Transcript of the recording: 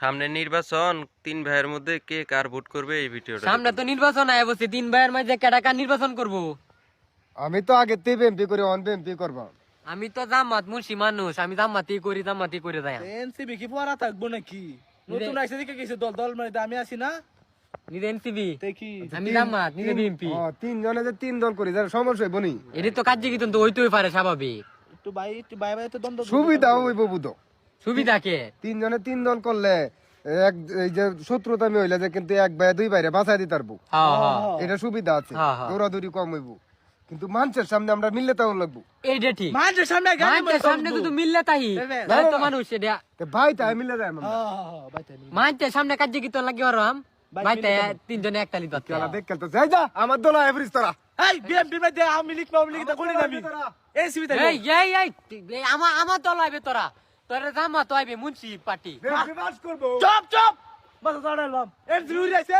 সামনে নির্বাচন তিন ভাইয়ের মধ্যে কে কার ভোট করবে এই ভিডিওটা সামনে তো নির্বাচন আয় বসে তিন ভাইয়ের মাঝে কেডা কার নির্বাচন করব? আমি তো আগে তে এমপি করে অন এমপি করবা। আমি তো জামাত মুন্সি মানুষ আমি জামাতি করি জামাতি করে যাই এনসিবি কি পড়া থাকব নাকি? নতুন আইসে দিকে গেছে দল দল মানে আমি আছি না। নিজে এনসিবি? দেখি। আমি জামাত নিজে বিএনপি তিন জনে যে তিন দল করি যার সমস্যা হইব নি। এটি তো কার্য কিন্তু ওইতেই পারে স্বাভাবিক। একটু বাই একটু বাই বাই তো দ্বন্দ্ব সুবিধা হইব বুধ। সুবিধা কে তিন জনে তিন দল করলে এক এই যে শত্রুতা আমি হইলে যে কিন্তু এক ভাই দুই বাইরে বাঁচাই দিতে পারব। এটা সুবিধা আছে। দৌড়াদৌড়ি কম হইব। কিন্তু মানুষের সামনে আমরা মিললে তেমন লাগবো। এইটা ঠিক। মানুষের সামনে মাইন্ডের সামনে মিললে তাই। তাই তো মানুষ এটা ভাই তাই মিলে যায় আমরা। মাইন্ডের সামনে কার্য কিন্তু লাগি ওরম। ভাই, ভাই যাব। তিনজনে দত্ত খেলা দেখ খেলতে যাই যা আমার দল এভারেজ তোরা। এই বিএমপি মধ্যে আমি লিখ আমি লিখ করি না আমি এনসিবি তাই এই এই এই এই, আমার আমার দল আইবে তোরা। তোরা জামা তো আইবে মুন্সি পার্টি। চপ চপ! বাস দাঁড়ালাম এর জরুরি আইছে